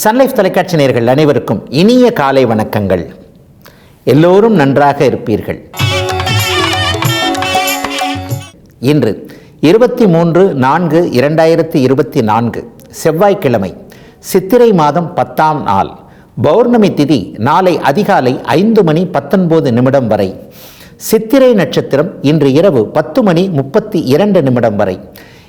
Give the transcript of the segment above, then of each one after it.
Sun Life தொலைக்காட்சி நேர்கள் அனைவருக்கும் இனிய காலை வணக்கங்கள். எல்லோரும் நன்றாக இருப்பீர்கள். இன்று இருபத்தி மூன்று நான்கு இரண்டாயிரத்தி இருபத்தி நான்கு செவ்வாய்க்கிழமை சித்திரை மாதம் பத்தாம் நாள் பௌர்ணமி திதி நாளை அதிகாலை ஐந்து மணி பத்தொன்பது நிமிடம் வரை சித்திரை நட்சத்திரம் இன்று இரவு பத்து மணி முப்பத்தி இரண்டு நிமிடம் வரை.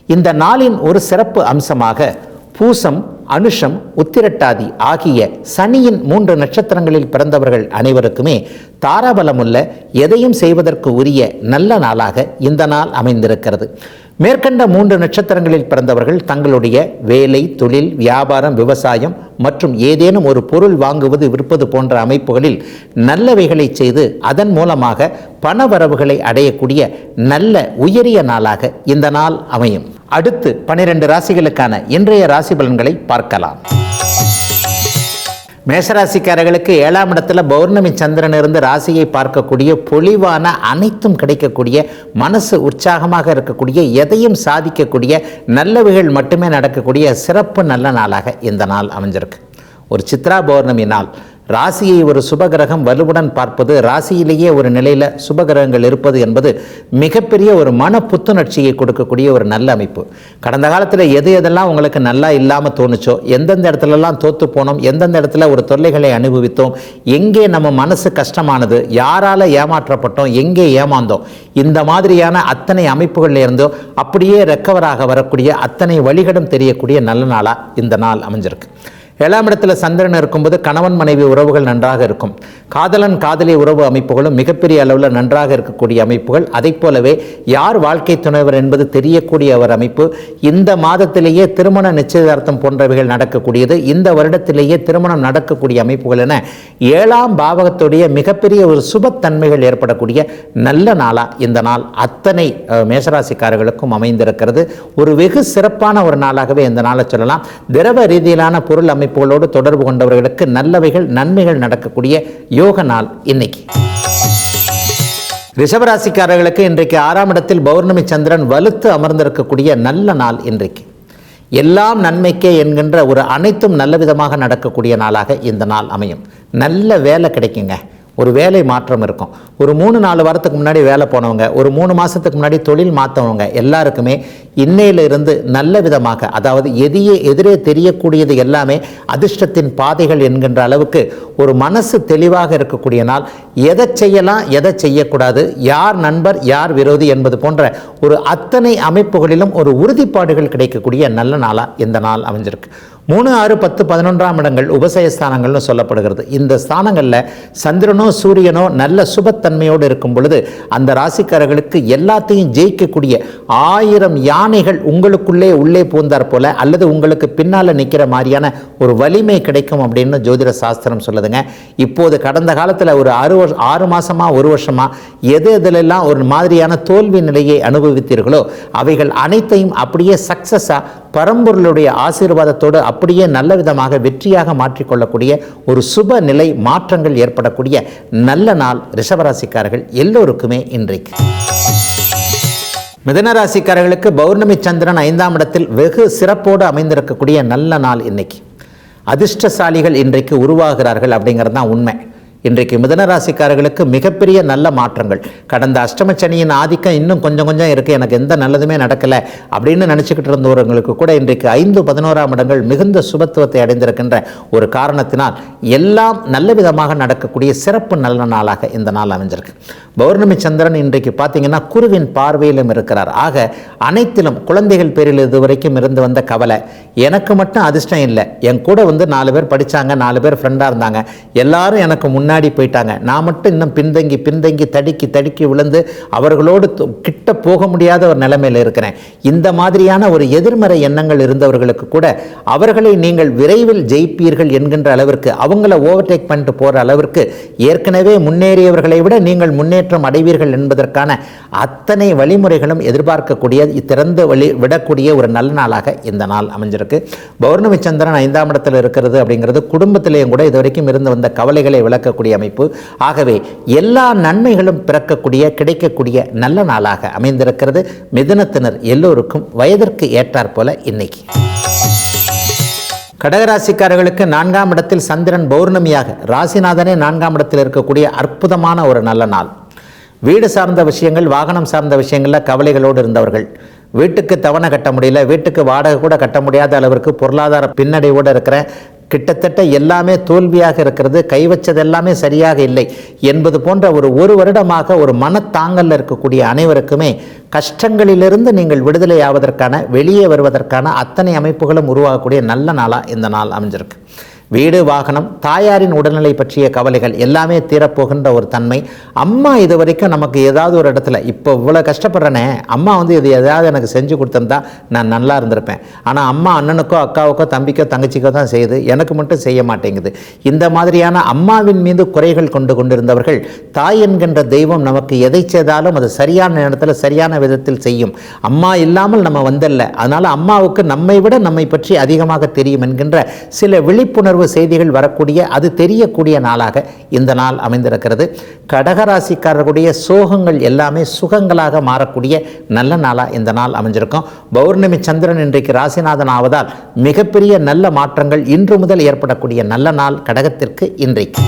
இந்த நாளின் ஒரு சிறப்பு அம்சமாக பூசம் அனுஷம் உத்திரட்டாதி ஆகிய சனியின் மூன்று நட்சத்திரங்களில் பிறந்தவர்கள் அனைவருக்குமே தாராபலமுள்ள எதையும் செய்வதற்கு உரிய நல்ல நாளாக இந்த நாள் அமைந்திருக்கிறது. மேற்கண்ட மூன்று நட்சத்திரங்களில் பிறந்தவர்கள் தங்களுடைய வேலை தொழில் வியாபாரம் விவசாயம் மற்றும் ஏதேனும் ஒரு பொருள் வாங்குவது விற்பது போன்ற அமைப்புகளில் நல்லவைகளை செய்து அதன் மூலமாக பண வரவுகளை அடையக்கூடிய நல்ல உயரிய நாளாக இந்த நாள் அமையும். அடுத்து பனிரெண்டு ராசிகளுக்கான இன்றைய ராசி பலன்களை பார்க்கலாம். மேஷராசிக்காரர்களுக்கு ஏழாம் இடத்துல பௌர்ணமி சந்திரன் இருந்து ராசியை பார்க்கக்கூடிய பொலிவான அனைத்தும் கிடைக்கக்கூடிய மனசு உற்சாகமாக இருக்கக்கூடிய எதையும் சாதிக்கக்கூடிய நல்லவைகள் மட்டுமே நடக்கக்கூடிய சிறப்பு நல்ல நாளாக இந்த நாள் அமைஞ்சிருக்கு. ஒரு சித்ரா பௌர்ணமி நாள். ராசியை ஒரு சுபகிரகம் வலுவுடன் பார்ப்பது ராசியிலேயே ஒரு நிலையில் சுபகிரகங்கள் இருப்பது என்பது மிகப்பெரிய ஒரு மன புத்துணர்ச்சியை கொடுக்கக்கூடிய ஒரு நல்ல அமைப்பு. கடந்த காலத்தில் எது எதெல்லாம் உங்களுக்கு நல்லா இல்லாமல் தோணுச்சோ எந்தெந்த இடத்துலலாம் தோத்து போனோம் எந்தெந்த இடத்துல ஒரு தொல்லைகளை அனுபவித்தோம் எங்கே நம்ம மனசு கஷ்டமானது யாரால் ஏமாற்றப்பட்டோம் எங்கே ஏமாந்தோம் இந்த மாதிரியான அத்தனை அமைப்புகளில் இருந்தோ அப்படியே ரெக்கவராக வரக்கூடிய அத்தனை வழிகளும் தெரியக்கூடிய நல்ல நாளாக இந்த நாள் அமைஞ்சிருக்கு. ஏழாம் இடத்துல சந்திரன் இருக்கும்போது கணவன் மனைவி உறவுகள் நன்றாக இருக்கும். காதலன் காதலி உறவு அமைப்புகளும் மிகப்பெரிய அளவில் நன்றாக இருக்கக்கூடிய அமைப்புகள். அதை போலவே யார் வாழ்க்கை துணைவர் என்பது தெரியக்கூடிய ஒரு அமைப்பு. இந்த மாதத்திலேயே திருமண நிச்சயதார்த்தம் போன்றவைகள் நடக்கக்கூடியது. இந்த வருடத்திலேயே திருமணம் நடக்கக்கூடிய அமைப்புகள் என ஏழாம் பாவகத்துடைய மிகப்பெரிய ஒரு சுபத்தன்மைகள் ஏற்படக்கூடிய நல்ல நாளாக இந்த நாள் அத்தனை மேசராசிக்காரர்களுக்கும் மேஷராசிக்காரர்களுக்கும் அமைந்திருக்கிறது. ஒரு வெகு சிறப்பான ஒரு நாளாகவே இந்த நாளை சொல்லலாம். திரவ ரீதியிலான பொருள் அமைப்புகளோடு தொடர்பு கொண்டவர்களுக்கு நல்லவைகள் நன்மைகள் நடக்கக்கூடிய யோக நாள் இன்னைக்கு. ரிஷபராசிக்காரர்களுக்கு இன்றைக்கு ஆறாம் இடத்தில் பௌர்ணமி சந்திரன் வலுத்து அமர்ந்திருக்கக்கூடிய நல்ல நாள் இன்றைக்கு. எல்லாம் நன்மைக்கே என்கின்ற ஒரு அனைத்தும் நல்ல விதமாக நடக்கக்கூடிய நாளாக இந்த நாள் அமையும். நல்ல வேலை கிடைக்குங்க. ஒரு வேலை மாற்றம் இருக்கும். ஒரு மூணு நாலு வாரத்துக்கு முன்னாடி வேலை போனவங்க ஒரு மூணு மாதத்துக்கு முன்னாடி தொழில் மாற்றவங்க எல்லாருக்குமே இன்னையிலிருந்து நல்ல விதமாக அதாவது எதியே எதிரே தெரியக்கூடியது எல்லாமே அதிர்ஷ்டத்தின் பாதைகள் என்கின்ற அளவுக்கு ஒரு மனசு தெளிவாக இருக்கக்கூடிய நாள். எதை செய்யலாம் எதை செய்யக்கூடாது யார் நண்பர் யார் விரோதி என்பது போன்ற ஒரு அத்தனை அமைப்புகளிலும் ஒரு உறுதிப்பாடுகள் கிடைக்கக்கூடிய நல்ல நாளாக இந்த நாள் அமைஞ்சிருக்கு. மூணு ஆறு பத்து பதினொன்றாம் இடங்கள் உபசய ஸ்தானங்கள்னு சொல்லப்படுகிறது. இந்த ஸ்தானங்களில் சந்திரனோ சூரியனோ நல்ல சுபத்தன்மையோடு இருக்கும் பொழுது அந்த ராசிக்காரர்களுக்கு எல்லாத்தையும் ஜெயிக்கக்கூடிய ஆயிரம் யானைகள் உங்களுக்குள்ளே உள்ளே பூந்தார் போல அல்லது உங்களுக்கு பின்னால் நிற்கிற மாதிரியான ஒரு வலிமை கிடைக்கும் அப்படின்னு ஜோதிட சாஸ்திரம் சொல்லுதுங்க. இப்போது கடந்த காலத்தில் ஒரு ஆறு வருஷம் ஆறு மாதமாக ஒரு வருஷமாக எது எதுலெல்லாம் ஒரு மாதிரியான தோல்வி நிலையை அனுபவித்தீர்களோ அவைகள் அனைத்தையும் அப்படியே சக்ஸஸாக பரம்பொருளுடைய ஆசீர்வாதத்தோடு அப்படியே நல்ல விதமாக வெற்றியாக மாற்றிக்கொள்ளக்கூடிய ஒரு சுப நிலை மாற்றங்கள் ஏற்படக்கூடிய நல்ல நாள் ரிஷபராசிக்காரர்கள் எல்லோருக்குமே இன்றைக்கு. மிதனராசிக்காரர்களுக்கு பௌர்ணமி சந்திரன் ஐந்தாம் இடத்தில் வெகு சிறப்போடு அமைந்திருக்கக்கூடிய நல்ல நாள் இன்னைக்கு. அதிர்ஷ்டசாலிகள் இன்றைக்கு உருவாகிறார்கள் அப்படிங்கிறது தான் உண்மை. இன்றைக்கு மிதனராசிக்காரர்களுக்கு மிகப்பெரிய நல்ல மாற்றங்கள். கடந்த அஷ்டம சனியின் ஆதிக்கம் இன்னும் கொஞ்சம் கொஞ்சம் இருக்குது எனக்கு எந்த நல்லதுமே நடக்கலை அப்படின்னு நினச்சிக்கிட்டு இருந்தவர்களுக்கு கூட இன்றைக்கு ஐந்து பதினோராம் இடங்கள் மிகுந்த சுபத்துவத்தை அடைந்திருக்கின்ற ஒரு காரணத்தினால் எல்லாம் நல்ல விதமாக நடக்கக்கூடிய சிறப்பு நல்ல நாளாக இந்த நாள் அமைஞ்சிருக்கு. பௌர்ணமி சந்திரன் இன்றைக்கு பார்த்தீங்கன்னா குருவின் பார்வையிலும் இருக்கிறார். ஆக அனைத்திலும் குழந்தைகள் பேரில் இதுவரைக்கும் இருந்து வந்த கவலை. எனக்கு மட்டும் அதிர்ஷ்டம் இல்லை. என் கூட வந்து நாலு பேர் படித்தாங்க நாலு பேர் ஃப்ரெண்டாக இருந்தாங்க. எல்லாரும் எனக்கு முன்னாடி போயிட்டாங்க. நான் மட்டும் இன்னும் பின்தங்கி பின்தங்கி தடுக்கி தடுக்கி விழுந்து அவர்களோடு கிட்ட போக முடியாத ஒரு நிலைமையில் இருக்கிறேன். இந்த மாதிரியான ஒரு எதிர்மறை எண்ணங்கள் இருந்தவர்களுக்கு கூட அவர்களை நீங்கள் விரைவில் ஜெயிப்பீர்கள் என்கின்ற அளவிற்கு அவங்கள ஓவர்டேக் பண்ணிட்டு போகிற அளவிற்கு ஏற்கனவே முன்னேறியவர்களை விட நீங்கள் முன்னேற்றம் அடைவீர்கள் என்பதற்கான அத்தனை வழிமுறைகளும் எதிர்பார்க்கக்கூடிய திறந்து வழி விடக்கூடிய ஒரு நல்ல நாளாக இந்த நாள் அமைஞ்சிருக்கு. பௌர்ணமி சந்திரன் ஐந்தாம் இடத்தில் இருக்கிறது அப்படிங்கிறது குடும்பத்திலேயும் கூட இதுவரைக்கும் இருந்து வந்த கவலைகளை விளக்க இருக்கக்கூடிய அமைப்பு. ஆகவே எல்லா நன்மைகளும் பிறக்கக்கூடிய கிடைக்கக்கூடிய நல்ல நாளாக அமைந்திருக்கிறது. மிதனத்தினர் எல்லோருக்கும் வயதிற்கு ஏற்றாற்போல இன்னைக்கு. கடகராசிக்காரர்களுக்கு நான்காம் இடத்தில் சந்திரன் பௌர்ணமியாக ராசிநாதனே நான்காம் இடத்தில் இருக்கக்கூடிய அற்புதமான ஒரு நல்ல நாள். வீடு சார்ந்த விஷயங்கள் வாகனம் சார்ந்த விஷயங்களில் கவலைகளோடு இருந்தவர்கள். வீட்டுக்கு தவணை கட்ட முடியல வீட்டுக்கு வாடகை கூட கட்ட முடியாத அளவிற்கு பொருளாதார பின்னடைவோடு இருக்கிற கிட்டத்தட்ட எல்லாமே தோல்வியாக இருக்கிறது கைவச்சது எல்லாமே சரியாக இல்லை என்பது போன்ற ஒரு ஒரு வருடமாக ஒரு மனத்தாங்கல்ல இருக்கக்கூடிய அனைவருக்குமே கஷ்டங்களிலிருந்து நீங்கள் விடுதலை ஆவதற்கான வெளியே வருவதற்கான அத்தனை அமைப்புகளும் உருவாகக்கூடிய நல்ல நாளாக இந்த நாள் அமைஞ்சிருக்கு. வீடு வாகனம் தாயாரின் உடல்நிலை பற்றிய கவலைகள் எல்லாமே தீரப்போகின்ற ஒரு தன்மை. அம்மா இது வரைக்கும் நமக்கு ஏதாவது ஒரு இடத்துல இப்போ இவ்வளோ கஷ்டப்படுறேனே அம்மா வந்து இது எதாவது எனக்கு செஞ்சு கொடுத்திருந்தா நான் நல்லா இருந்திருப்பேன். ஆனால் அம்மா அண்ணனுக்கோ அக்காவுக்கோ தம்பிக்கோ தங்கச்சிக்கோ தான் செய்யுது எனக்கு மட்டும் செய்ய மாட்டேங்குது. இந்த மாதிரியான அம்மாவின் மீது குறைகள் கொண்டு கொண்டிருந்தவர்கள் தாய் என்கின்ற தெய்வம் நமக்கு எதை செய்தாலும் அது சரியான நேரத்தில் சரியான விதத்தில் செய்யும். அம்மா இல்லாமல் நம்ம வந்தல்ல. அதனால் அம்மாவுக்கு நம்மை விட நம்மை பற்றி அதிகமாக தெரியும் என்கின்ற சில விழிப்புணர்வு செய்திகள் வரக்கூடிய அது தெரியக்கூடிய நாளாக இந்த நாள் அமைந்திருக்கிறது. கடகராசிக்காரர்களுடைய சோகங்கள் எல்லாமே சுகங்களாக மாறக்கூடிய நல்ல நாளாக இந்த நாள் அமைஞ்சிருக்கும். பௌர்ணமி சந்திரன் இன்றைக்கு ராசிநாதன் ஆவதால் மிகப்பெரிய நல்ல மாற்றங்கள் இன்று முதல் ஏற்படக்கூடிய நல்ல நாள் கடகத்திற்கு இன்றைக்கு.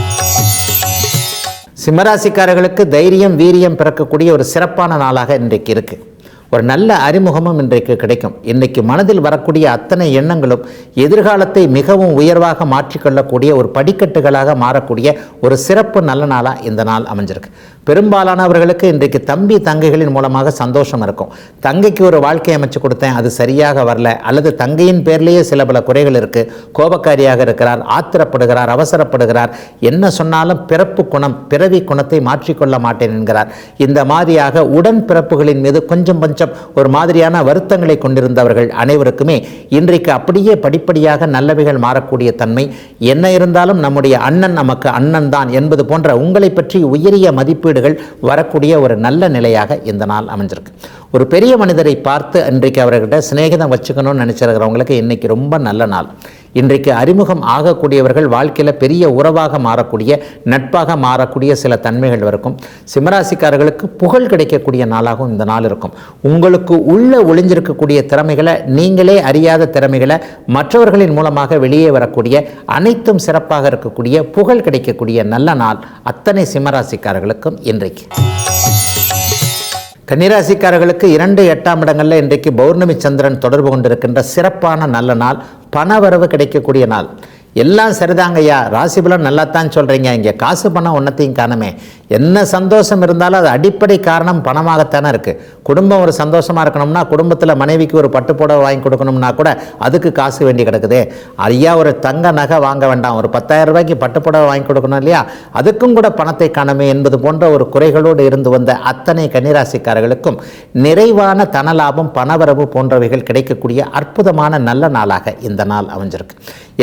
சிம்மராசிக்காரர்களுக்கு தைரியம் வீரியம் பிறக்கக்கூடிய ஒரு சிறப்பான நாளாக இன்றைக்கு இருக்கு. ஒரு நல்ல அறிமுகமும் இன்றைக்கு கிடைக்கும். இன்றைக்கு மனதில் வரக்கூடிய அத்தனை எண்ணங்களும் எதிர்காலத்தை மிகவும் உயர்வாக மாற்றிக்கொள்ளக்கூடிய ஒரு படிக்கட்டுகளாக மாறக்கூடிய ஒரு சிறப்பு நல்ல நாளாக இந்த நாள் அமைஞ்சிருக்கு. பெரும்பாலானவர்களுக்கு இன்றைக்கு தம்பி தங்கைகளின் மூலமாக சந்தோஷம் இருக்கும். தங்கைக்கு ஒரு வாழ்க்கை அமைச்சு கொடுத்தேன் அது சரியாக வரல. அல்லது தங்கையின் பேர்லேயே சில பல குறைகள் இருக்குது கோபக்காரியாக இருக்கிறார் ஆத்திரப்படுகிறார் அவசரப்படுகிறார். என்ன சொன்னாலும் பிறப்பு குணம் பிறவி குணத்தை மாற்றிக்கொள்ள மாட்டேன் என்கிறார். இந்த மாதிரியாக உடன் பிறப்புகளின் மீது கொஞ்சம் கொஞ்சம் ஒரு மாதிரியான வருத்தங்களை கொண்டிருந்தவர்கள் அனைவருக்குமே இன்றைக்கு அப்படியே படிப்படியாக நல்லவைகள் மாறக்கூடிய தன்மை. என்ன இருந்தாலும் நம்முடைய அண்ணன் நமக்கு அண்ணன் தான் என்பது போன்ற உங்களை பற்றி உயரிய மதிப்பீடுகள் வரக்கூடிய ஒரு நல்ல நிலையாக இந்த நாள் அமைஞ்சிருக்கு. ஒரு பெரிய மனிதரை பார்த்து இன்றைக்கு அவர்கிட்ட சிநேகிதம் வச்சுக்கணும்னு நினச்சிருக்கிறவங்களுக்கு இன்னைக்கு ரொம்ப நல்ல நாள். இன்றைக்கு அறிமுகம் ஆகக்கூடியவர்கள் வாழ்க்கையில் பெரிய உறவாக மாறக்கூடிய நட்பாக மாறக்கூடிய சில தன்மைகள் இருக்கும். சிம்மராசிக்காரர்களுக்கு புகழ் கிடைக்கக்கூடிய நாளாகவும் இந்த நாள் இருக்கும். உங்களுக்கு உள்ளே ஒளிஞ்சிருக்கக்கூடிய திறமைகளை நீங்களே அறியாத திறமைகளை மற்றவர்களின் மூலமாக வெளியே வரக்கூடிய அனைத்தும் சிறப்பாக இருக்கக்கூடிய புகழ் கிடைக்கக்கூடிய நல்ல நாள் அத்தனை சிம்மராசிக்காரர்களுக்கும் இன்றைக்கு. கன்னிராசிக்காரர்களுக்கு இரண்டு எட்டாம் இடங்களில் இன்றைக்கு பௌர்ணமி சந்திரன் தொடர்பு கொண்டிருக்கின்ற சிறப்பான நல்ல நாள் பணவரவு கிடைக்கக்கூடிய நாள். எல்லாம் சரிதாங்கய்யா. ராசிபலன் நல்லா தான் சொல்கிறீங்க இங்கே காசு பணம் ஒன்றத்தையும் காணமே. என்ன சந்தோஷம் இருந்தாலும் அது அடிப்படை காரணம் பணமாகத்தானே இருக்குது குடும்பம் ஒரு சந்தோஷமாக இருக்கணும்னா குடும்பத்தில் மனைவிக்கு ஒரு பட்டு புடவை வாங்கி கொடுக்கணும்னா கூட அதுக்கு காசு வேண்டி கிடக்குது. ஐயா ஒரு தங்க நகை வாங்க வேண்டாம். ஒரு பத்தாயிரம் ரூபாய்க்கு பட்டு புடவை வாங்கி கொடுக்கணும் இல்லையா? அதுக்கும் கூட பணத்தை காணமே என்பது போன்ற ஒரு குறைகளோடு இருந்து வந்த அத்தனை கன்னிராசிக்காரர்களுக்கும் நிறைவான தனலாபம் பணவரவு போன்றவைகள் கிடைக்கக்கூடிய அற்புதமான நல்ல நாளாக இந்த நாள் அமைஞ்சிருக்கு.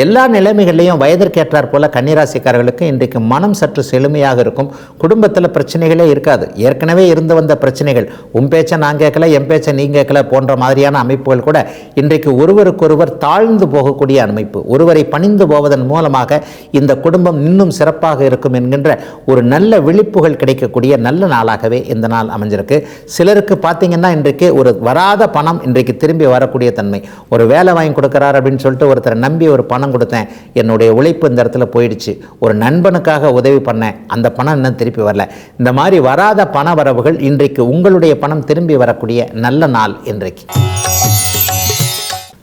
எல்லா நிலைமைகள்லையும் வயதிற்கேற்றாற் போல கன்னிராசிக்காரர்களுக்கு இன்றைக்கு மனம் சற்று செழுமையாக இருக்கும். குடும்பத்தில் பிரச்சனைகளே இருக்காது. ஏற்கனவே இருந்து வந்த பிரச்சனைகள் உன் பேச்சை நான் கேட்கல என் பேச்சை நீ கேட்கல போன்ற மாதிரியான அமைப்புகள் கூட இன்றைக்கு ஒருவருக்கொருவர் தாழ்ந்து போகக்கூடிய அமைப்பு. ஒருவரை பணிந்து போவதன் மூலமாக இந்த குடும்பம் இன்னும் சிறப்பாக இருக்கும் என்கின்ற ஒரு நல்ல விழிப்புகள் கிடைக்கக்கூடிய நல்ல நாளாகவே இந்த நாள் அமைஞ்சிருக்கு. சிலருக்கு பார்த்தீங்கன்னா இன்றைக்கு ஒரு வராத பணம் இன்றைக்கு திரும்பி வரக்கூடிய தன்மை. ஒரு வேலை வாங்கி கொடுக்குறாரு அப்படின்னு சொல்லிட்டு ஒருத்தரை நம்பி ஒரு பணம் கொடுத்தேன். என்னுடைய உழைப்பு இந்த இடத்துல போயிடுச்சு. ஒரு நண்பனுக்காக உதவி பண்ணேன். அந்த பணம் இன்னும் திருப்பி வரல. இந்த மாதிரி வராத பண வரவுகள் இன்றைக்கு உங்களுடைய பணம் திரும்பி வரக்கூடிய நல்ல நாள் இன்றைக்கு.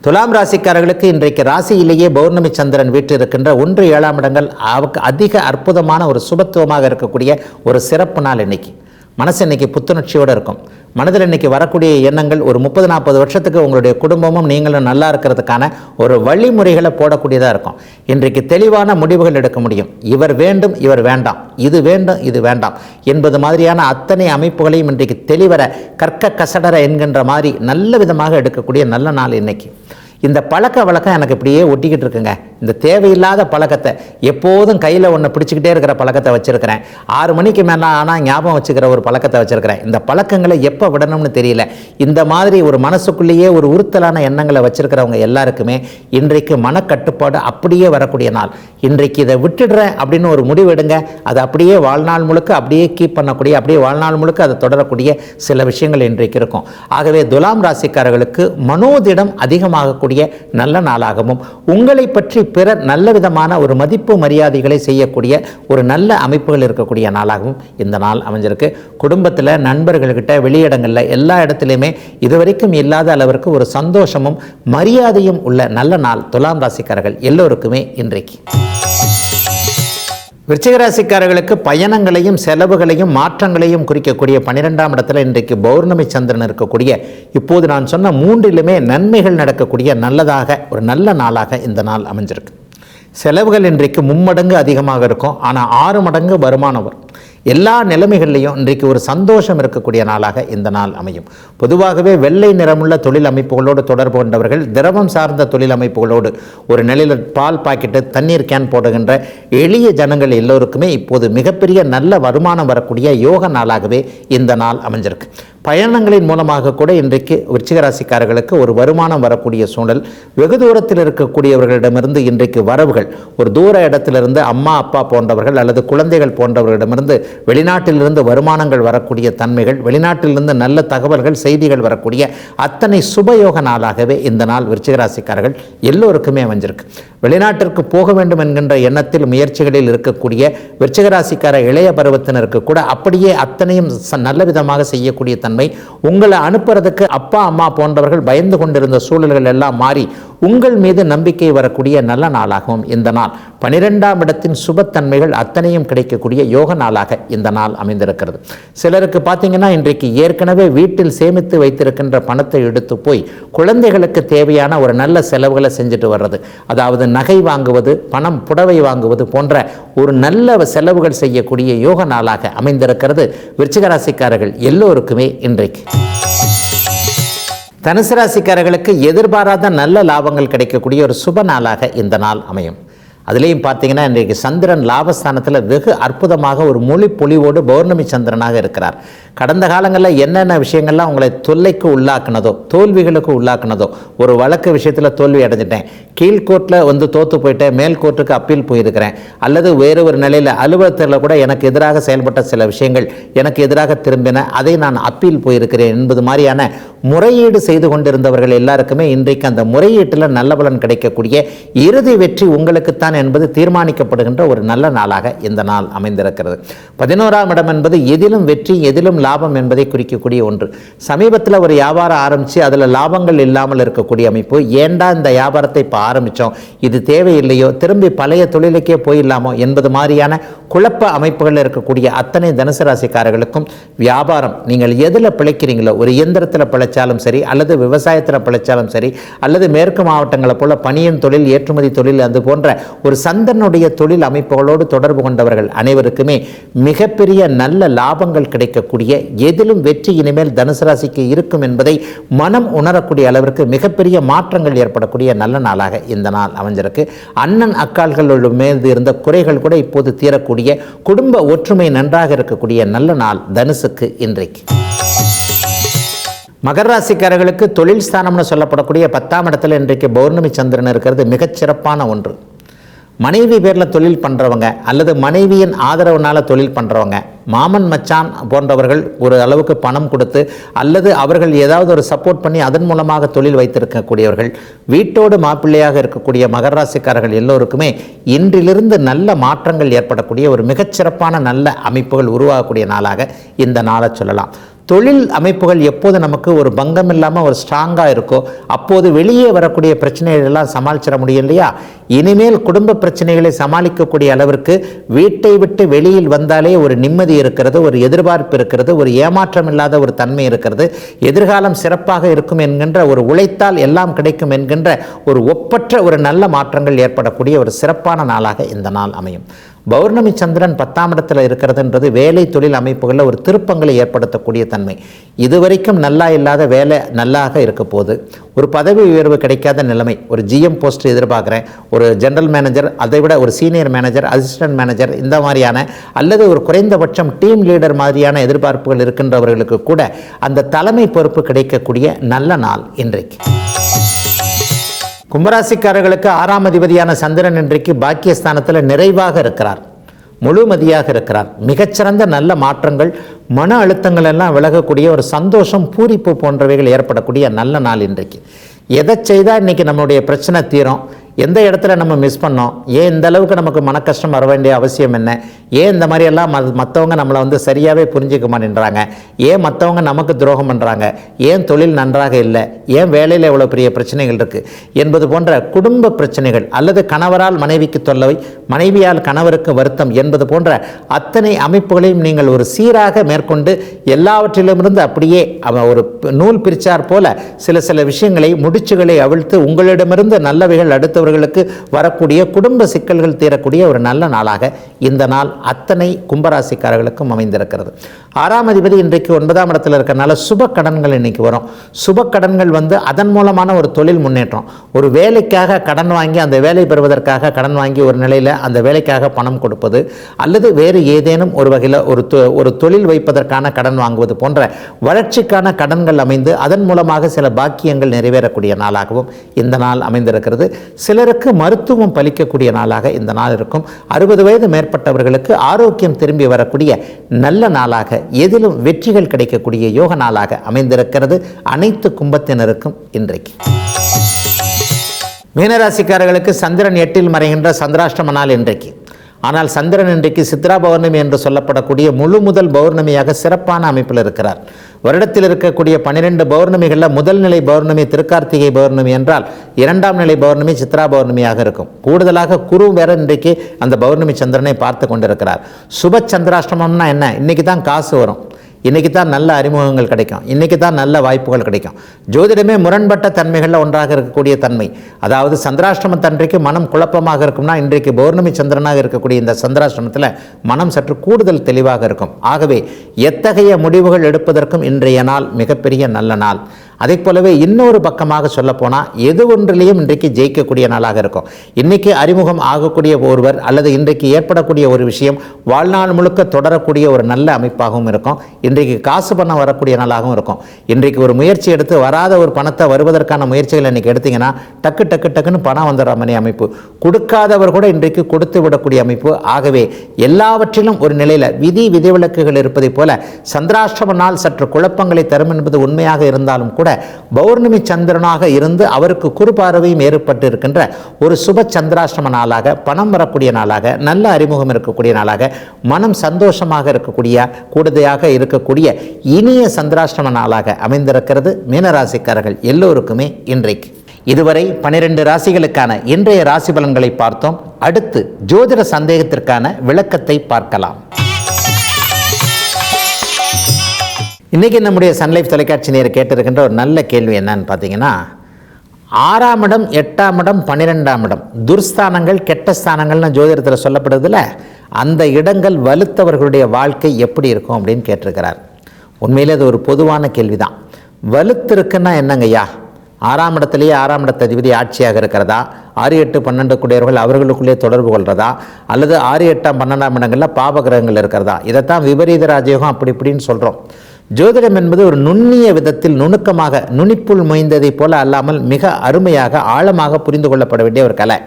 துலாம் ராசிக்காரர்களுக்கு இன்றைக்கு ராசியிலேயே பௌர்ணமி சந்திரன் வீற்றிருக்கின்ற ஒன்று ஏழாம் இடங்கள் அவருக்கு அதிக அற்புதமான ஒரு சுபத்துவமாக இருக்கக்கூடிய ஒரு சிறப்பு நாள் இன்னைக்கு. மனசு இன்னைக்கு புத்துணர்ச்சியோடு இருக்கும். மனதில் இன்னைக்கு வரக்கூடிய எண்ணங்கள் ஒரு முப்பது நாற்பது வருஷத்துக்கு உங்களுடைய குடும்பமும் நீங்களும் நல்லா இருக்கிறதுக்கான ஒரு வழிமுறைகளை போடக்கூடியதாக இருக்கும். இன்றைக்கு தெளிவான முடிவுகள் எடுக்க முடியும். இவர் வேண்டும் இவர் வேண்டாம். இது வேண்டும் இது வேண்டாம் என்பது மாதிரியான அத்தனை அமைப்புகளையும் இன்றைக்கு தெளிவர கற்க கசடர என்கின்ற மாதிரி நல்ல விதமாக எடுக்கக்கூடிய நல்ல நாள் இன்றைக்கி இந்த பழக்க வழக்கம் எனக்கு இப்படியே ஒட்டிக்கிட்டு இருக்குங்க. இந்த தேவையில்லாத பழக்கத்தை எப்போதும் கையில் ஒன்று பிடிச்சிக்கிட்டே இருக்கிற பழக்கத்தை வச்சுருக்கிறேன். ஆறு மணிக்கு மேலே ஆனால் ஞாபகம் வச்சுக்கிற ஒரு பழக்கத்தை வச்சுருக்கிறேன். இந்த பழக்கங்களை எப்போ விடணும்னு தெரியல. இந்த மாதிரி ஒரு மனசுக்குள்ளேயே ஒரு உறுத்தலான எண்ணங்களை வச்சுருக்கிறவங்க எல்லாருக்குமே இன்றைக்கு மனக்கட்டுப்பாடு அப்படியே வரக்கூடிய நாள். இன்றைக்கு இதை விட்டுடுறேன் அப்படின்னு ஒரு முடிவு எடுங்க. அது அப்படியே வாழ்நாள் முழுக்க அப்படியே கீப் பண்ணக்கூடிய அப்படியே வாழ்நாள் முழுக்க அதை தொடரக்கூடிய சில விஷயங்கள் இன்றைக்கு இருக்கும். ஆகவே துலாம் ராசிக்காரர்களுக்கு மனோதிடம் அதிகமாக பார்க்கக்கூடிய நல்ல நாளாகவும் உங்களை பற்றி பிறர் நல்ல விதமான ஒரு மதிப்பு மரியாதைகளை செய்யக்கூடிய ஒரு நல்ல அமைப்புகள் இருக்கக்கூடிய நாளாகவும் இந்த நாள் அமைஞ்சிருக்கு. குடும்பத்தில் நண்பர்கள்கிட்ட வெளியிடங்களில் எல்லா இடத்துலையுமே இதுவரைக்கும் இல்லாத அளவிற்கு ஒரு சந்தோஷமும் மரியாதையும் உள்ள நல்ல நாள் துலாம் ராசிக்காரர்கள் எல்லோருக்குமே இன்றைக்கு. விருச்சிகராசிக்காரர்களுக்கு பயணங்களையும் செலவுகளையும் மாற்றங்களையும் குறிக்கக்கூடிய பன்னிரெண்டாம் இடத்துல இன்றைக்கு பௌர்ணமி சந்திரன் இருக்கக்கூடிய இப்போது நான் சொன்ன மூன்றிலுமே நன்மைகள் நடக்கக்கூடிய நல்லதாக ஒரு நல்ல நாளாக இந்த நாள் அமைஞ்சிருக்கு. செலவுகள் இன்றைக்கு மும்மடங்கு அதிகமாக இருக்கும். ஆனால் ஆறு மடங்கு வருமானம் வரும். எல்லா நிலைமைகள்லையும் இன்றைக்கு ஒரு சந்தோஷம் இருக்கக்கூடிய நாளாக இந்த நாள் அமையும். பொதுவாகவே வெள்ளை நிறமுள்ள தொழில் அமைப்புகளோடு தொடர்பு கொண்டவர்கள் திரவம் சார்ந்த தொழில் அமைப்புகளோடு ஒரு நிலையில் பால் பாக்கெட்டு தண்ணீர் கேன் போடுகின்ற எளிய ஜனங்கள் எல்லோருக்குமே இப்போது மிகப்பெரிய நல்ல வருமானம் வரக்கூடிய யோக நாளாகவே இந்த நாள் அமைஞ்சிருக்கு. பயணங்களின் மூலமாக கூட இன்றைக்கு விருச்சிகராசிக்காரர்களுக்கு ஒரு வருமானம் வரக்கூடிய சூழல். வெகு தூரத்தில் இருக்கக்கூடியவர்களிடமிருந்து இன்றைக்கு வரவுகள். ஒரு தூர இடத்திலிருந்து அம்மா அப்பா போன்றவர்கள் அல்லது குழந்தைகள் போன்றவர்களிடமிருந்து வெளிநாட்டிலிருந்து வருமானங்கள் வரக்கூடிய தன்மைகள் வெளிநாட்டிலிருந்து நல்ல தகவல்கள் செய்திகள் வரக்கூடிய அத்தனை சுபயோக நாளாகவே இந்த நாள் விருச்சிகராசிக்காரர்கள் எல்லோருக்குமே அமைஞ்சிருக்கு. வெளிநாட்டிற்கு போக வேண்டும் என்கின்ற எண்ணத்தில் முயற்சிகளில் இருக்கக்கூடிய விருச்சிகராசிக்கார இளைய பருவத்தினருக்கு கூட அப்படியே அத்தனையும் ச- நல்ல விதமாக செய்யக்கூடிய தன்மை உங்களை அனுப்புறதுக்கு அப்பா அம்மா போன்றவர்கள் பயந்து கொண்டிருந்த சூழல்கள் எல்லாம் மாறி உங்கள் மீது நம்பிக்கை வரக்கூடிய நல்ல நாளாகவும் இந்த நாள். பனிரெண்டாம் இடத்தின் சுபத்தன்மைகள் அத்தனையும் கிடைக்கக்கூடிய யோக நாளாக இந்த நாள் அமைந்திருக்கிறது. சிலருக்கு பார்த்தீங்கன்னா இன்றைக்கு ஏற்கனவே வீட்டில் சேமித்து வைத்திருக்கின்ற பணத்தை எடுத்து போய் குழந்தைகளுக்கு தேவையான ஒரு நல்ல செலவுகளை செஞ்சுட்டு வர்றது. அதாவது நகை வாங்குவது பணம் புடவை வாங்குவது போன்ற ஒரு நல்ல செலவுகள் செய்யக்கூடிய யோக நாளாக அமைந்திருக்கிறது. விருச்சிகராசிக்காரர்கள் எல்லோருக்குமே இன்றைக்கு. தனுசு ராசிக்காரர்களுக்கு எதிர்பாராத நல்ல லாபங்கள் கிடைக்கக்கூடிய ஒரு சுப நாளாக இந்த நாள் அமையும். அதுலேயும் பார்த்தீங்கன்னா இன்றைக்கு சந்திரன் லாபஸ்தானத்தில் வெகு அற்புதமாக ஒரு மொழி பொலிவோடு பௌர்ணமி சந்திரனாக இருக்கிறார். கடந்த காலங்களில் என்னென்ன விஷயங்கள்லாம் உங்களை தொல்லைக்கு உள்ளாக்குனதோ தோல்விகளுக்கு உள்ளாக்குனதோ ஒரு வழக்கு விஷயத்தில் தோல்வி அடைஞ்சிட்டேன். கீழ்கோர்ட்டில் வந்து தோற்று போயிட்டேன் மேல் கோர்ட்டுக்கு அப்பீல் போயிருக்கிறேன். அல்லது வேறு ஒரு நிலையில் அலுவலகத்தில் கூட எனக்கு எதிராக செயல்பட்ட சில விஷயங்கள் எனக்கு எதிராக திரும்பின அதை நான் அப்பீல் போயிருக்கிறேன் என்பது மாதிரியான முறையீடு செய்து கொண்டிருந்தவர்கள் எல்லாருக்குமே இன்றைக்கு அந்த முறையீட்டில் நல்ல பலன் கிடைக்கக்கூடிய இறுதி வெற்றி உங்களுக்குத்தான் என்பது தீர்மானிக்கப்படுகின்ற ஒரு நல்ல நாளாக இந்த நாள் அமைந்திருக்கிறது. பதினோராம் இடம் என்பது எதிலும் வெற்றி எதிலும் லாபம் என்பதை குறிக்கக்கூடிய ஒன்று. சமீபத்தில் ஒரு வியாபாரம் ஆரம்பித்து அதில் லாபங்கள் இல்லாமல் இருக்கக்கூடிய அமைப்பு. ஏண்டா இந்த வியாபாரத்தை இப்போ ஆரம்பித்தோம் இது தேவையில்லையோ? திரும்பி பழைய தொழிலுக்கே போயிடலாமோ? என்பது மாதிரியான குழப்ப அமைப்புகளில் இருக்கக்கூடிய அத்தனை தனுசு ராசிக்காரர்களுக்கும் வியாபாரம். நீங்கள் எதில் பிழைக்கிறீங்களோ? ஒரு இயந்திரத்தில் பிழைச்சாலும் சரி அல்லது விவசாயத்தில் பிழைச்சாலும் சரி அல்லது மேற்கு மாவட்டங்களை போல பணியின் தொழில் ஏற்றுமதி தொழில் அது போன்ற ஒரு சந்தனுடைய தொழில் அமைப்புகளோடு தொடர்பு கொண்டவர்கள் அனைவருக்குமே மிகப்பெரிய நல்ல லாபங்கள் கிடைக்கக்கூடிய எதிலும் வெற்றி இனிமேல் தனுசு ராசிக்கு இருக்கும் என்பதை மனம் உணரக்கூடிய அளவிற்கு மிகப்பெரிய மாற்றங்கள் ஏற்படக்கூடிய நல்ல நாளாக இந்த நாள் அமைஞ்சிருக்கு. அண்ணன் அக்கால்களோடு மீது இருந்த குறைகள் கூட இப்போது தீரக்கூடிய குடும்ப ஒற்றுமை நன்றாக இருக்கக்கூடிய நல்ல நாள் தனுசுக்கு இன்றைக்கு. மகர ராசிக்காரர்களுக்கு தொழில் ஸ்தானம்னு சொல்லப்படக்கூடிய பத்தாம் இடத்துல இன்றைக்கு பௌர்ணமி சந்திரன் இருக்கிறது மிகச்சிறப்பான ஒன்று. மனைவி பேரில் தொழில் பண்ணுறவங்க அல்லது மனைவியின் ஆதரவுனால தொழில் பண்ணுறவங்க மாமன் மச்சான் போன்றவர்கள் ஒரு அளவுக்கு பணம் கொடுத்து அல்லது அவர்கள் ஏதாவது ஒரு சப்போர்ட் பண்ணி அதன் மூலமாக தொழில் வைத்திருக்கக்கூடியவர்கள் வீட்டோடு மாப்பிள்ளையாக இருக்கக்கூடிய மகர ராசிக்காரர்கள் எல்லோருக்குமே இன்றிலிருந்து நல்ல மாற்றங்கள் ஏற்படக்கூடிய ஒரு மிகச்சிறப்பான நல்ல அமைப்புகள் உருவாகக்கூடிய நாளாக இந்த நாளை சொல்லலாம். தொழில் அமைப்புகள் எப்போது நமக்கு ஒரு பங்கம் இல்லாமல் ஒரு ஸ்ட்ராங்காக இருக்கோ அப்போது வெளியே வரக்கூடிய பிரச்சனைகளெல்லாம் சமாளிச்சிட முடியும் இல்லையா? இனிமேல் குடும்ப பிரச்சனைகளை சமாளிக்கக்கூடிய அளவிற்கு வீட்டை விட்டு வெளியில் வந்தாலே ஒரு நிம்மதி இருக்கிறது ஒரு எதிர்பார்ப்பு இருக்கிறது ஒரு ஏமாற்றம் இல்லாத ஒரு தன்மை இருக்கிறது. எதிர்காலம் சிறப்பாக இருக்கும் என்கின்ற ஒரு உழைத்தால் எல்லாம் கிடைக்கும் என்கின்ற ஒரு ஒப்பற்ற ஒரு நல்ல மாற்றங்கள் ஏற்படக்கூடிய ஒரு சிறப்பான நாளாக இந்த நாள் அமையும். பௌர்ணமி சந்திரன் பத்தாம் இடத்துல இருக்கிறதுன்றது வேலை தொழில் அமைப்புகளில் ஒரு திருப்பங்களை ஏற்படுத்தக்கூடிய தன்மை. இதுவரைக்கும் நல்லா இல்லாத வேலை நல்லாக இருக்க போகுது. ஒரு பதவி உயர்வு கிடைக்காத நிலைமை. ஒரு ஜிஎம் போஸ்ட் எதிர்பார்க்குறேன். ஒரு ஜென்ரல் மேனேஜர் அதை விட ஒரு சீனியர் மேனேஜர் அசிஸ்டன்ட் மேனேஜர் இந்த மாதிரியான அல்லது ஒரு குறைந்தபட்சம் டீம் லீடர் மாதிரியான எதிர்பார்ப்புகள் இருக்கின்றவர்களுக்கு கூட அந்த தலைமை பொறுப்பு கிடைக்கக்கூடிய நல்ல நாள் இன்றைக்கு. கும்பராசிக்காரர்களுக்கு ஆறாம் அதிபதியான சந்திரன் இன்றைக்கு பாக்கியஸ்தானத்தில் நிறைவாக இருக்கிறார். முழுமதியாக இருக்கிறார். மிகச்சிறந்த நல்ல மாற்றங்கள் மன அழுத்தங்கள் எல்லாம் விலகக்கூடிய ஒரு சந்தோஷம் பூரிப்பு போன்றவைகள் ஏற்படக்கூடிய நல்ல நாள் இன்றைக்கு. எதை செய்தால் இன்றைக்கி நம்மளுடைய பிரச்சனை தீரும்? எந்த இடத்துல நம்ம மிஸ் பண்ணோம்? ஏன் இந்த அளவுக்கு நமக்கு மன கஷ்டம் வர வேண்டிய அவசியம் என்ன? ஏன் இந்த மாதிரியெல்லாம் ம மற்றவங்க நம்மளை வந்து சரியாகவே புரிஞ்சிக்க மாட்டேன்றாங்க? ஏன் மற்றவங்க நமக்கு துரோகம் பண்ணுறாங்க ஏன் தொழில் நன்றாக இல்லை? ஏன் வேலையில் எவ்வளோ பெரிய பிரச்சனைகள் இருக்குது என்பது போன்ற குடும்ப பிரச்சனைகள் அல்லது கணவரால் மனைவிக்கு தொல்லவை மனைவியால் கணவருக்கு வருத்தம் என்பது போன்ற அத்தனை அமைப்புகளையும் நீங்கள் ஒரு சீராக மேற்கொண்டு எல்லாவற்றிலுமிருந்து அப்படியே அவன் ஒரு நூல் பிரிச்சார் போல சில சில விஷயங்களை முடிச்சுகளை அவிழ்த்து உங்களிடமிருந்து நல்லவைகள் அடுத்தவர்களுக்கு வரக்கூடிய குடும்ப சிக்கல்கள் தீரக்கூடிய ஒரு நல்ல நாளாக இந்த நாள் அத்தனை கும்பராசிக்காரர்களுக்கும் அமைந்திருக்கிறது. ஆறாம் அதிபதி இன்றைக்கு ஒன்பதாம் இடத்துல இருக்கிறனால சுப கடன்கள் இன்னைக்கு வரும். சுப கடன்கள் வந்து அதன் மூலமான ஒரு தொழில் முன்னேற்றம். ஒரு வேலைக்காக கடன் வாங்கி அந்த வேலை பெறுவதற்காக கடன் வாங்கி ஒரு நிலையில் அந்த வேலைக்காக பணம் கொடுப்பது அல்லது வேறு ஏதேனும் ஒரு வகையில் ஒரு ஒரு தொழில் வைப்பதற்கான கடன் வாங்குவது போன்ற வளர்ச்சிக்கான கடன்கள் அமைந்து அதன் மூலமாக சில பாக்கியங்கள் நிறைவேறக்கூடிய நாளாகவும் இந்த நாள் அமைந்திருக்கிறது. சில சிலருக்கு மருத்துவம் பலிக்கக்கூடிய நாளாக இந்த நாள் இருக்கும். அறுபது வயது மேற்பட்டவர்களுக்கு ஆரோக்கியம் திரும்பி வரக்கூடிய நல்ல நாளாக எதிலும் வெற்றிகள் கிடைக்கக்கூடிய யோக நாளாக அமைந்திருக்கிறது. அனைத்து கும்பத்தினருக்கும் இன்றைக்கு. மீனராசிக்காரர்களுக்கு சந்திரன் எட்டில் மறைகின்ற சந்திராஷ்டம நாள் இன்றைக்கு. ஆனால் சந்திரன் இன்றைக்கு சித்ரா பௌர்ணமி என்று சொல்லப்படக்கூடிய முழு முதல் பௌர்ணமியாக சிறப்பான அமைப்பில் இருக்கிறார். வருடத்தில் இருக்கக்கூடிய பன்னிரெண்டு பௌர்ணமிகளில் முதல் நிலை பௌர்ணமி திருக்கார்த்திகை பௌர்ணமி என்றால் இரண்டாம் நிலை பௌர்ணமி சித்ரா பௌர்ணமியாக இருக்கும். கூடுதலாக குரு வேற இன்றைக்கு அந்த பௌர்ணமி சந்திரனை பார்த்து கொண்டிருக்கிறார். சுப சந்திராஷ்டமம்னா என்ன? இன்னைக்கு தான் காசு வரும். இன்றைக்கி தான் நல்ல அறிமுகங்கள் கிடைக்கும். இன்றைக்கி தான் நல்ல வாய்ப்புகள் கிடைக்கும். ஜோதிடமே முரண்பட்ட தன்மைகளில் ஒன்றாக இருக்கக்கூடிய தன்மை. அதாவது சந்திராஷ்டிரம தன்றைக்கு மனம் குழப்பமாக இருக்கும்னா இன்றைக்கு பௌர்ணமி சந்திரனாக இருக்கக்கூடிய இந்த சந்திராஷ்டமத்தில் மனம் சற்று கூடுதல் தெளிவாக இருக்கும். ஆகவே எத்தகைய முடிவுகள் எடுப்பதற்கும் இன்றைய நாள் மிகப்பெரிய நல்ல நாள். அதே போலவே இன்னொரு பக்கமாக சொல்லப்போனால் எது ஒன்றிலையும் இன்றைக்கு ஜெயிக்கக்கூடிய நாளாக இருக்கும். இன்றைக்கி அறிமுகம் ஆகக்கூடிய ஒருவர் அல்லது இன்றைக்கு ஏற்படக்கூடிய ஒரு விஷயம் வாழ்நாள் முழுக்க தொடரக்கூடிய ஒரு நல்ல அமைப்பாகவும் இருக்கும். இன்றைக்கு காசு பணம் வரக்கூடிய நாளாகவும் இருக்கும். இன்றைக்கு ஒரு முயற்சி எடுத்து வராத ஒரு பணத்தை வருவதற்கான முயற்சிகளை இன்றைக்கி எடுத்தீங்கன்னா டக்கு டக்கு டக்குன்னு பணம் வந்துடுற மாதிரி அமைப்பு. கொடுக்காதவர் கூட இன்றைக்கு கொடுத்து விடக்கூடிய அமைப்பு. ஆகவே எல்லாவற்றிலும் ஒரு நிலையில் விதி விதிவிலக்குகள் இருப்பதைப் போல சந்திராஷ்டம நாள் சற்று குழப்பங்களை தரும் என்பது உண்மையாக இருந்தாலும் கூட பௌர்ணமி சந்திரனாக இருந்து அவருக்கு குறுபார்வையும் ஏற்பட்டு இருக்கின்ற ஒரு சுப சந்திராஷ்டம நாளாக பணம் வரக்கூடிய நாளாக நல்ல அறிமுகம் இருக்கக்கூடிய நாளாக மனம் சந்தோஷமாக இருக்கக்கூடிய கூடுதையாக இருக்க இருக்கக்கூடிய இனிய சந்திராஷ்டம நாளாக அமைந்திருக்கிறது மீனராசிக்காரர்கள் எல்லோருக்குமே இன்றைக்கு. இதுவரை பனிரெண்டு ராசிகளுக்கான இன்றைய ராசி பலன்களை பார்த்தோம். அடுத்து ஜோதிட சந்தேகத்திற்கான விளக்கத்தை பார்க்கலாம். இன்றைக்கி நம்முடைய சன்லைஃப் தொலைக்காட்சி நேர் கேட்டிருக்கின்ற ஒரு நல்ல கேள்வி என்னன்னு பார்த்தீங்கன்னா ஆறாம் இடம் எட்டாம் இடம் பன்னிரெண்டாம் இடம். துர்ஸ்தானங்கள் கெட்ட ஸ்தானங்கள்னு ஜோதிடத்தில் சொல்லப்படுதுல அந்த இடங்கள் வலுத்தவர்களுடைய வாழ்க்கை எப்படி இருக்கும் அப்படின்னு கேட்டிருக்கிறார். உண்மையிலே அது ஒரு பொதுவான கேள்வி தான் வலுத்திருக்குன்னா என்னங்கய்யா? ஆறாம் இடத்துலேயே ஆறாம் இடத்த அதிபதி ஆட்சியாக இருக்கிறதா? ஆறு எட்டு பன்னெண்டு குடியவர்கள் அவர்களுக்குள்ளே தொடர்பு கொள்றதா? அல்லது ஆறு எட்டாம் பன்னெண்டாம் இடங்களில் பாபகிரகங்கள் இருக்கிறதா? இதைத்தான் விபரீத ராஜயோகம் அப்படி இப்படின்னு சொல்கிறோம் ஜோதிடம் என்பது ஒரு நுண்ணிய விதத்தில் நுணுக்கமாக நுனிப்புள் மொய்ந்ததைப் போல அல்லாமல் மிக அருமையாக ஆழமாக புரிந்து கொள்ளப்பட வேண்டிய ஒரு கலை.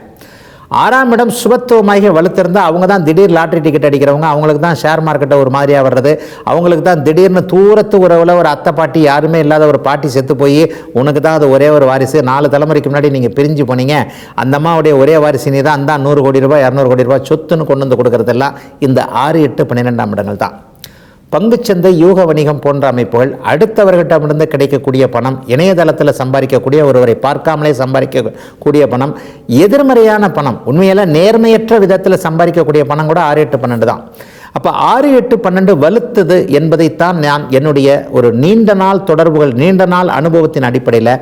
ஆறாம் இடம் சுபத்துவமாக வலுத்திருந்தால் அவங்க தான் திடீர் லாட்ரி டிக்கெட் அடிக்கிறவங்க அவங்களுக்கு தான் ஷேர் மார்க்கெட்டை ஒரு மாதிரியாக வர்றது அவங்களுக்கு தான் திடீர்னு தூரத்து உறவில் ஒரு அத்தை பாட்டி யாருமே இல்லாத ஒரு பாட்டி செத்து போய் உனக்கு தான் அது ஒரே ஒரு வாரிசு நாலு தலைமுறைக்கு முன்னாடி நீங்கள் பிரிஞ்சு போனீங்க அந்த அம்மாவுடைய ஒரே வாரிசு நீ தான் அந்த நூறு கோடி ரூபாய் இரநூறு கோடி ரூபாய் சொத்துன்னு கொண்டு வந்து கொடுக்குறதெல்லாம் இந்த ஆறு எட்டு பன்னிரெண்டாம் இடங்கள் தான் பங்குச்சந்தை யூக வணிகம் போன்ற அமைப்புகள் அடுத்தவர்களிடமிருந்து கிடைக்கக்கூடிய பணம் இணையதளத்தில் சம்பாதிக்கக்கூடிய ஒருவரை பார்க்காமலே சம்பாதிக்கக்கூடிய பணம் எதிர்மறையான பணம் உண்மையில நேர்மையற்ற விதத்தில் சம்பாதிக்கக்கூடிய பணம் கூட ஆறு எட்டு பன்னெண்டு தான். அப்போ ஆறு எட்டு பன்னெண்டு வலுத்தது என்பதைத்தான் நான் என்னுடைய ஒரு நீண்ட நாள் தொடர்புகள் நீண்ட நாள் அனுபவத்தின் அடிப்படையில்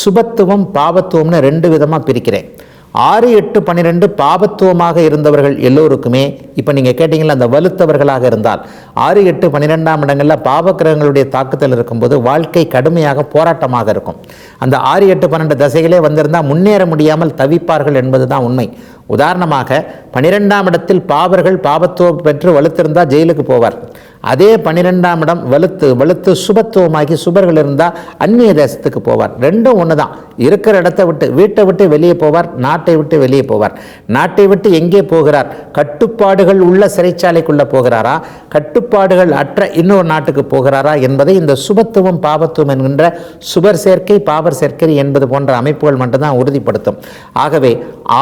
சுபத்துவம் பாவத்துவம்னு ரெண்டு விதமாக பிரிக்கிறேன். ஆறு எட்டு பன்னிரெண்டு பாபத்துவமாக இருந்தவர்கள் எல்லோருக்குமே இப்போ நீங்கள் கேட்டிங்களா அந்த வலுத்தவர்களாக இருந்தால் ஆறு எட்டு பன்னிரெண்டாம் இடங்களில் பாவக்கிரகங்களுடைய தாக்குதல் இருக்கும்போது வாழ்க்கை கடுமையாக போராட்டமாக இருக்கும். அந்த ஆறு எட்டு பன்னெண்டு தசைகளே வந்திருந்தால் முன்னேற முடியாமல் தவிப்பார்கள் என்பது தான் உண்மை. உதாரணமாக பனிரெண்டாம் இடத்தில் பாவர்கள் பாவத்துவம் பெற்று வலுத்திருந்தால் ஜெயிலுக்கு போவார். அதே பன்னிரெண்டாம் இடம் வலுத்து வலுத்து சுபத்துவமாகி சுபர்கள் இருந்தால் அந்நிய தேசத்துக்கு போவார். ரெண்டும் ஒன்று தான் இருக்கிற இடத்தை விட்டு வீட்டை விட்டு வெளியே போவார் நாட்டை விட்டு வெளியே போவார். நாட்டை விட்டு எங்கே போகிறார்? கட்டுப்பாடுகள் உள்ள சிறைச்சாலைக்குள்ளே போகிறாரா? கட்டுப்பாடுகள் அற்ற இன்னொரு நாட்டுக்கு போகிறாரா என்பதை இந்த சுபத்துவம் பாவத்துவம் என்கின்ற சுபர் சேர்க்கை பாவர் சேர்க்கை என்பது போன்ற அமைப்புகள் மட்டும்தான் உறுதிப்படுத்தும். ஆகவே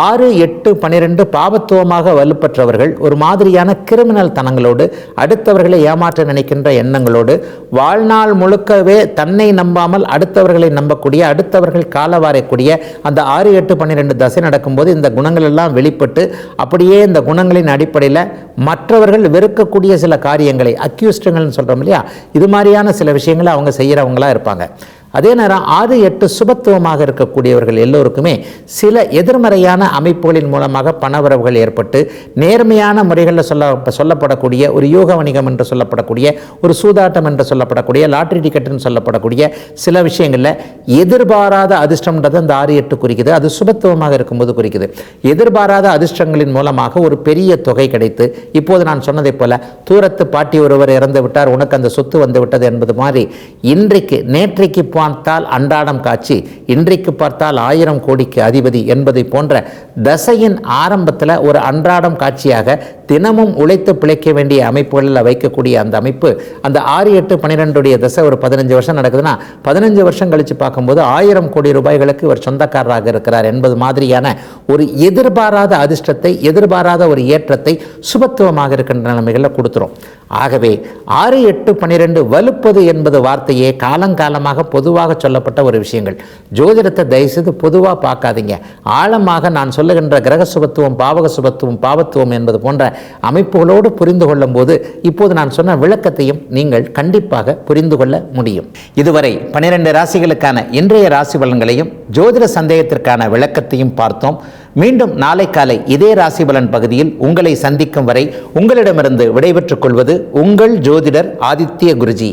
ஆறு எட்டு பன்னிரெண்டு பாவத்துவமாக வலுப்பற்றவர்கள் ஒரு மாதிரியான கிரிமினல் தனங்களோடு அடுத்தவர்களை ஏமாற்ற நினைக்கின்ற எண்ணங்களோடு வாழ்நாள் முழுக்கவே தன்னை நம்பாமல் அடுத்தவர்களை நம்பக்கூடிய அடுத்தவர்கள் காலவாரக்கூடிய அந்த ஆறு எட்டு பன்னிரெண்டு தசை நடக்கும்போது இந்த குணங்கள் எல்லாம் வெளிப்பட்டு அப்படியே இந்த குணங்களின் அடிப்படையில் மற்றவர்கள் வெறுக்கக்கூடிய சில காரியங்களை அக்யூஸ்டுங்கள்னு சொல்கிறோம் இல்லையா? இது மாதிரியான சில விஷயங்களை அவங்க செய்கிறவங்களா இருப்பாங்க. அதே நேரம் ஆறு எட்டு சுபத்துவமாக இருக்கக்கூடியவர்கள் எல்லோருக்குமே சில எதிர்மறையான அமைப்புகளின் மூலமாக பணவரவுகள் ஏற்பட்டு நேர்மையான முறைகளில் சொல்ல சொல்லப்படக்கூடிய ஒரு யோக வணிகம் என்று சொல்லப்படக்கூடிய ஒரு சூதாட்டம் என்று சொல்லப்படக்கூடிய லாட்ரி டிக்கெட்னு சொல்லப்படக்கூடிய சில விஷயங்களில் எதிர்பாராத அதிர்ஷ்டம்ன்றது அந்த ஆறு எட்டு குறிக்குது. அது சுபத்துவமாக இருக்கும்போது குறிக்குது. எதிர்பாராத அதிர்ஷ்டங்களின் மூலமாக ஒரு பெரிய தொகை கிடைத்து இப்போது நான் சொன்னதைப் போல தூரத்து பாட்டி ஒருவர் இறந்து விட்டார் உனக்கு அந்த சொத்து வந்து விட்டது என்பது மாதிரி இன்றைக்கு நேற்றைக்கு பார்த்தால் அன்றாடம் காட்சி. இன்றைக்கு பார்த்தால் ஆயிரம் கோடிக்கு அதிபதி என்பதை போன்ற தசையின் ஆரம்பத்தில் ஒரு அன்றாடம் காட்சியாக தினமும் உழைத்து பிழைக்க வேண்டிய அமைப்புகளில் வைக்கக்கூடிய அந்த அமைப்பு அந்த ஆறு எட்டு பன்னிரெண்டுடைய தசை ஒரு பதினஞ்சு வருஷம் நடக்குதுன்னா பதினஞ்சு வருஷம் கழித்து பார்க்கும்போது ஆயிரம் கோடி ரூபாய்களுக்கு இவர் சொந்தக்காரராக இருக்கிறார் என்பது மாதிரியான ஒரு எதிர்பாராத அதிர்ஷ்டத்தை எதிர்பாராத ஒரு ஏற்றத்தை சுபத்துவமாக இருக்கின்ற நிலைமைகளில் கொடுத்துரும். ஆகவே ஆறு எட்டு பன்னிரெண்டு வலுப்பது என்பது வார்த்தையே காலங்காலமாக பொது பொதுவாக சொல்லப்பட்ட ஒரு விஷயங்கள். ஜோதிடத்தை தயவுசெய்து பொதுவாக பார்க்காதீங்க. ஆழமாக நான் சொல்லுகின்ற கிரக சுபத்துவம் பாவக சுபத்துவம் பாவத்துவம் என்பது போன்ற அமைப்புகளோடு புரிந்து கொள்ளும் போது இப்போது நான் சொன்ன விளக்கத்தையும் நீங்கள் கண்டிப்பாக புரிந்து கொள்ள முடியும். இதுவரை பனிரெண்டு ராசிகளுக்கான இன்றைய ராசி பலன்களையும் ஜோதிட சந்தேகத்திற்கான விளக்கத்தையும் பார்த்தோம். மீண்டும் நாளை காலை இதே ராசி பலன் பகுதியில் உங்களை சந்திக்கும் வரை உங்களிடமிருந்து விடைபெற்றுக் கொள்வது உங்கள் ஜோதிடர் ஆதித்ய குருஜி.